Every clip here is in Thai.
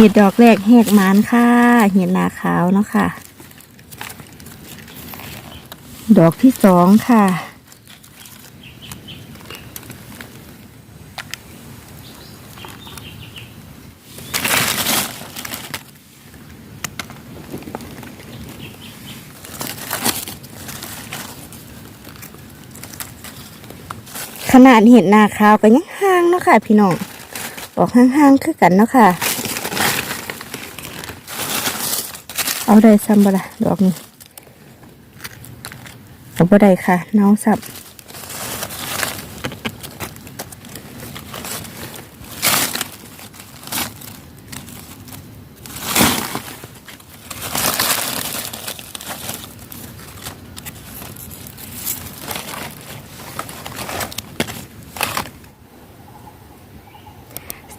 ห็ดดอกแรกแหกมานค่ะ เห็ดนาขาวเนาะค่ะ ดอกที่สองค่ะ ขนาดเห็ดนาขาวก็ยังห่างเนาะค่ะ พี่น้องออกห่างๆคือกันเนาะค่ะ เอาได้ซ้ำบ่ละดอกนี้เอาบ่ได้ค่ะ น้องสับ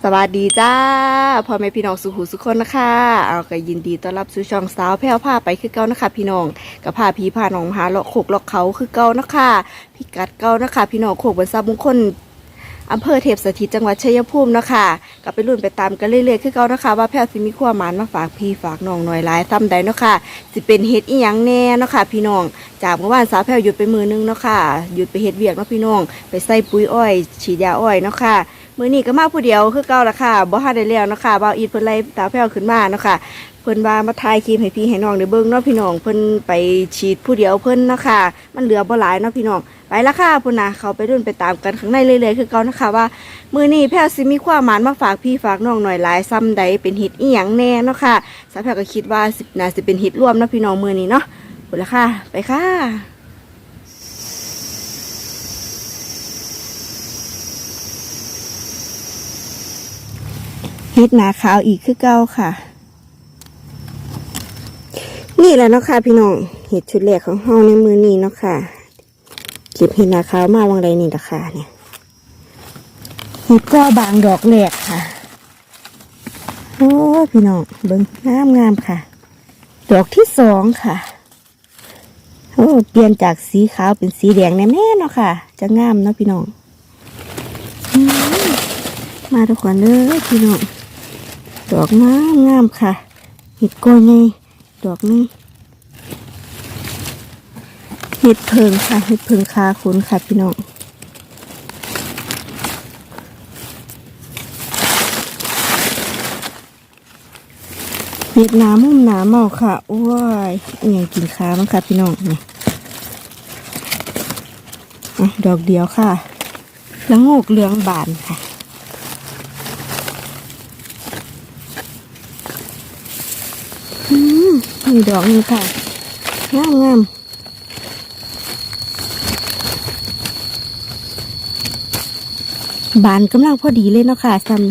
สวัสดีจ้าพ่อแม่พี่น้องสุขุสุขคนนะคะเอาก็ยินดีต้อนรับสู่ช่องสาวแพ้วผ้าไปคือเก่านะคะ พี่น้องกับพาพี่พาน้องมาหาเลาะโขกเลาะเขาคือเก่านะคะพิกัดเก่านะคะ พี่น้องโขกบนซาบุงคลอำเภอเทพสถิตจังหวัดชัยภูมินะคะก็ไปรุ่นไปตามกันเรื่อยๆคือเก่านะคะ ว่าแพ้วสิมีขั้วหมานมาฝากพี่ฝากน้องหน่อยหลายซ้ำใดเนาะค่ะสิเป็นเฮ็ดอีหยังแน่เนาะค่ะพี่น้องจากเมื่อวานสาวแพ้วหยุดไปมือนึงเนาะค่ะหยุดไปเฮ็ดเวียกเนาะพี่น้องไปใส่ปุ๋ยอ้อยฉีดยาอ้อยเนาะค่ะ มื้อนี้ก็มาผู้เดียวคือเก่าละค่ะบ่ทันได้แล้วเนาะค่ะบ่าวอีทเพิ่นไล่ตาแพ้วขึ้นมาเนาะค่ะเพิ่นว่ามาถ่ายคลิปให้พี่ให้น้องได้เบิ่งเนาะพี่น้องเพิ่นไปฉีดผู้เดียวเพิ่นเนาะค่ะ มันเหลือบ่หลายเนาะพี่น้องไปละค่ะพุ่นน่ะเขาไปรุ่นไปตามกันข้างในเรื่อยๆคือเก่านะคะว่ามือนี้แพ้วสิมีความหมานมาฝากพี่ฝากน้องหน่อยหลายซ้ำใดเป็นฮิตอีหยังแน่เนาะค่ะสาวแพ้วก็คิดว่าสิน่าสิเป็นฮิตร่วมเนาะพี่น้องมือนี้เนาะพุ่นละค่ะ ไปค่ะ เฮ็ดหนาขาวอีกคือเก่าค่ะ นี่แหละเนาะค่ะพี่น้องเห็ดชุดแรกของห้องในมือนี้เนาะค่ะเก็บเห็ดหนาขาวมาวังใดนี่ราคาเนี่ยเห็ดก็บางดอกแรกค่ะโอ้พี่น้องเบิ้งงามงามค่ะ ดอกที่สองค่ะโอ้เปลี่ยนจากสีขาวเป็นสีแดงแน่ๆเนาะค่ะ จะงามเนาะพี่น้องมาทุกคนเลยพี่น้อง ดอกงามงามค่ะเห็ดโกยไงดอกนี้เห็ดเพิงค่ะเห็ดเพิงคาคุณค่ะพี่น้องเห็ดหนามุ่มหนาเมาค่ะโอ้ยยังกินขามั้งค่ะพี่น้องนี่อะดอกเดียวค่ะ แล้วงกเหลืองบานค่ะ อื มีดอกนี่ค่ะงามงามบานกำลังพอดีเลยเนาะค่ะซัม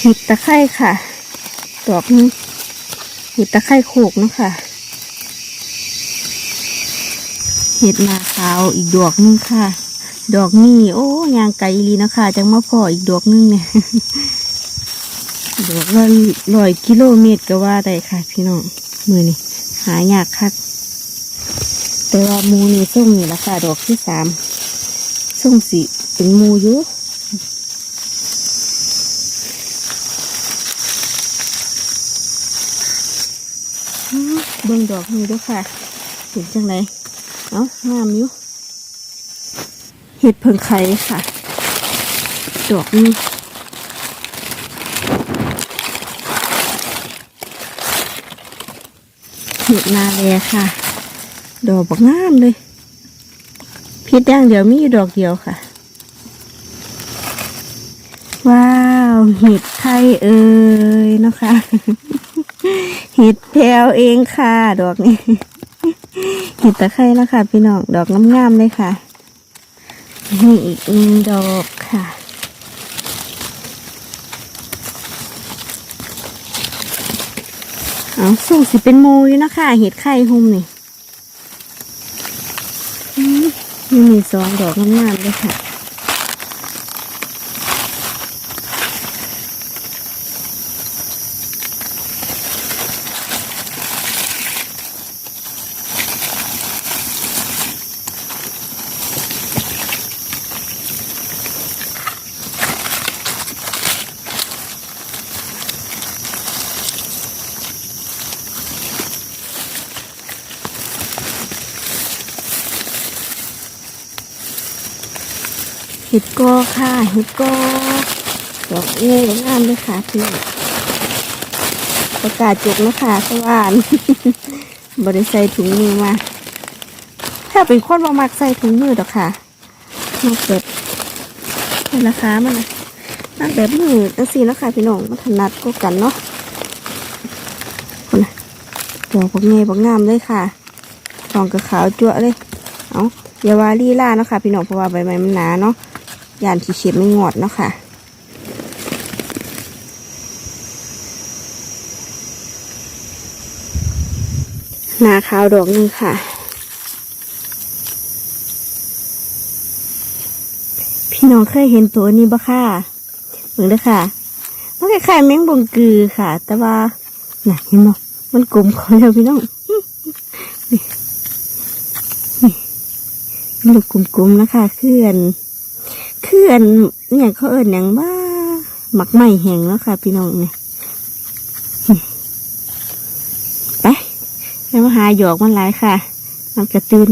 เห็ดตะไคร่ค่ะ ดอกนี้เห็ดตะไคร่โขกเนาะค่ะเห็ดนาขาวอีกดอกนึงค่ะ ดอกนี้ โอ้ยางไกลอีหลีเนาะคะจังมาพออีกดอกนึงเนี่ย ดอกละร้อยกิโลเมตรก็ว่าได้ค่ะ พี่น้องมือนี่หายากคักแต่ว่ามูนี่ส้มนี่ละค่ะดอกที่สามส้มสีเป็นมูอยู่อื้อเบิ่งดอกนี้ด้วยค่ะเห็นจังไรเอ้างามอยู่เห็ดเพิงไข่ค่ะ ดอกนี้ ห็ดนาแลค่ะ ดอกบักงามเลยพิษย่างเดียวมีอยู่ดอกเดียวค่ะ ว้าวเห็ดไข่เอ่ยนะคะเห็ดแพวเองค่ะ ดอกนี้เห็ดตะไคร้แล้วค่ะ พี่น้องดอกงามๆเลยค่ะ นี่อีกหนึ่งดอกค่ะ เอาส่งสิเป็นมูอยู่นะคะเห็ดไข่หุ่มนี่นี่มีสองดอกงามๆเลยค่ะ ห็ดกอค่ะเห็ดกอดอกเงี้ยงามเลยค่ะพี่ประกาศจุกนะคะสว่านบริใส่ถุงมือมา ถ้าเป็นคนมามักใส่ถุงมือดอกค่ะมาเกิดนี่ราคามันนะนักแบบมือตั้งสี่แล้วค่ะพี่น้องมาถนัดก็กันเนาะคนน่ะดอกบักเงยบักงามเลยค่ะทองกับขาวจั่วเลย เอาอย่าวาลีล่าเนาะค่ะพี่น้องเพราะว่าใบไม้มันหนาเนาะ ยานขี้เฉียบไม่งอดเนาะค่ะ นาขาวดอกหนึ่งค่ะ พี่น้องเคยเห็นตัวนี้ปะค่ะเหมือนเลยค่ะมันคล้ายๆแมงบงกือค่ะ แต่ว่าน่ะเห็นบ่มันกลมขาแล้วพี่น้องนี่นี่ลูกกลมๆนะคะเคลื่อน เคลื่อนเนี่ยเขาเอิญอย่างว่าหมักไหม้แห้งแล้วค่ะ พี่น้องเนี่ยไปแล้วมาหาหยอกมันหลายค่ะมันกระตืน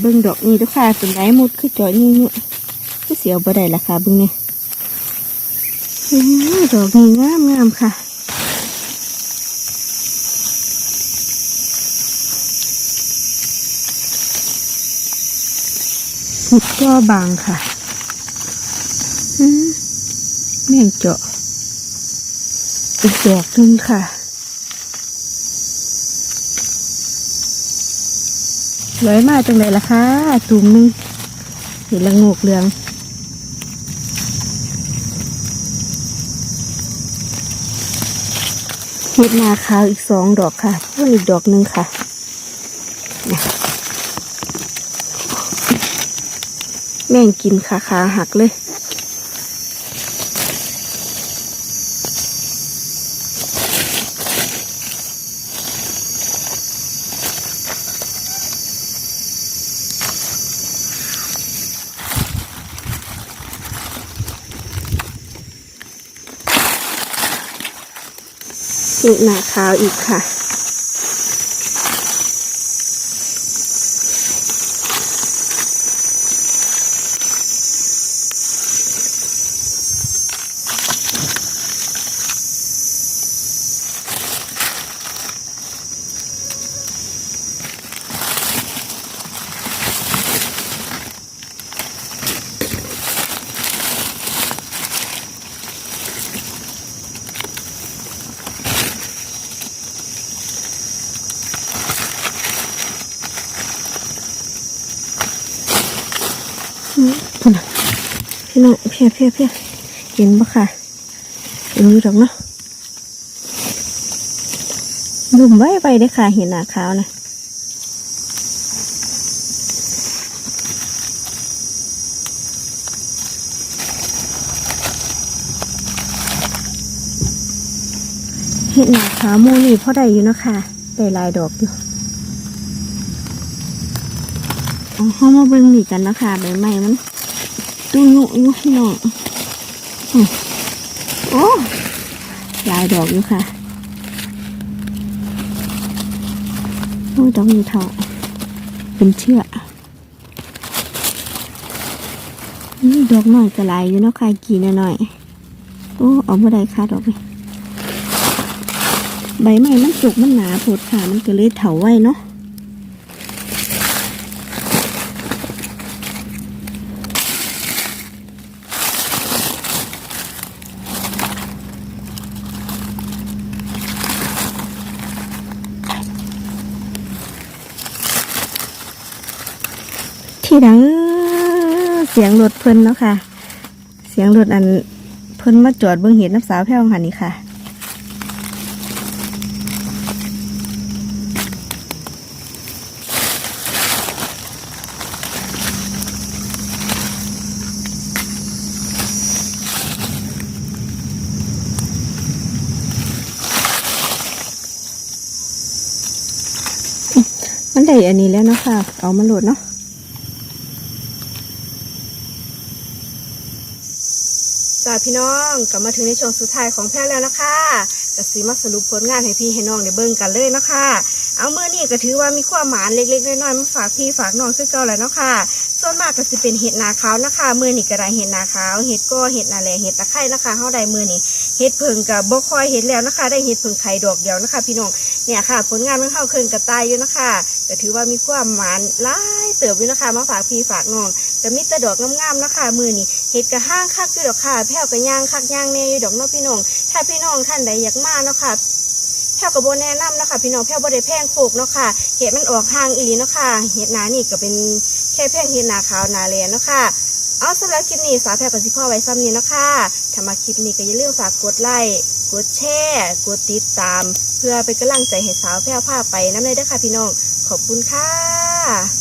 เบิ่งดอกนี้ทุกค่ะเป็นไรหมดคือจอยนี่เนี่ยคือเสียวบ่ได้ละค่ะเบิ่งเนี่ยดอกนี้งามงามค่ะ หุดก็บางค่ะอืมแม่งเจาะอีกดอกหนึงค่ะร้อยมาจังไหนล่ะคะตุ่มนึงเห็นละงกเหลืองเห็ดนาขาวอีกสองดอกค่ะเพิ่มอีกดอกหนึ่งค่ะ แม่งกินขาขาหักเลยอีกหนาขาวอีกค่ะ พี่น้องเพียเพียเพียเห็นปะค่ะเห็นอยู่ดอกเนาะดุ่มไว้ไปได้ค่ะ เห็นหนาขาวนะเห็ดหนาขาวมูนี่พอได้อยู่เนาะค่ะได้ลายดอกอยู่เอาเข้ามาเบิ่งนี่กันนะคะใบไม้มัน ตู้ยุยุพี่น้องอืมโอ้ลายดอกอยู่ค่ะโอ้ดอกนี้เท่าเป็นเชือกนี่ดอกหน่อยก็ลายอยู่เนาะค่ะกี่หน่อยโอ้เอาบ่ได้ค่ะดอกนี้ใบไม้มันสุกมันหนาผดค่ะมันก็เลยเถาไว้เนาะ ที่ดังเสียงรถเพิ่นเนาะค่ะ เสียงรถอันเพิ่นมาจอดเบิ่งเห็ดน้ำสาวแพ้วหันนี่ค่ะ มันได้อันนี้แล้วเนาะค่ะ เอามาโหลดเนาะ จ้า พี่น้องกลับมาถึงในช่วงสุดท้ายของแพทย์แล้วนะคะกสีมาสรุปผลงานให้พี่ให้น้องได้เบิ่งกันเลยนะคะเอาเมื่อนี้ก็ถือว่ามีความหมานเล็กๆน้อยๆมาฝากพี่ฝากน้องซึ่งเก่าแล้วเนาะค่ะส่วนมากก็สิเป็นเห็ดนาขาวนะคะเมื่อนี่ก็ได้เห็ดนาขาวเห็ดก็เห็ดนาแหล่เห็ดตะไคร้นะคะเฮาได้มือนี่เห็ดเพิงกับบ่คอยเห็ดแล้วนะคะ ได้เห็ดเพิงไข่ดอกเดียวนะคะ พี่น้องเนี่ยค่ะ ผลงานของเฮาเคินกระต่ายอยู่นะคะก็ถือว่ามีความหมานหลายเติบอยู่นะคะมาฝากพี่ฝากน้อง ก็มีแต่ดอกงามๆนะคะมือนี่เห็ดกระห้างคักอยู่ดอกค่ะแผ่วกระย่างคักย่างแน่อยู่ดอกเนาะพี่น้อง ถ้าพี่น้องท่านใดอยากมาเนาะค่ะแพร่กับโบแนะนำเนาะคะพี่น้องแพร่บ่ได้แพงโคกเนาะค่ะเห็ดมันออกทางอีลีเนาะค่ะเห็ดหนานี่ก็เป็นแค่แพงเห็ดหนาขาวหนาแลเนาะค่ะเอาสำหรับคลิปนี้สาวแพรกับสิพ่อไว้ซ้ำนี้เนาะค่ะถ้ามาคลิปนี้ก็อย่าลืมฝากกดไลค์กดแชร์กดติดตาม เพื่อเป็นกำลังใจให้สาวแพร่พาไปน้ำเลยเด้อค่ะพี่น้องขอบคุณค่ะ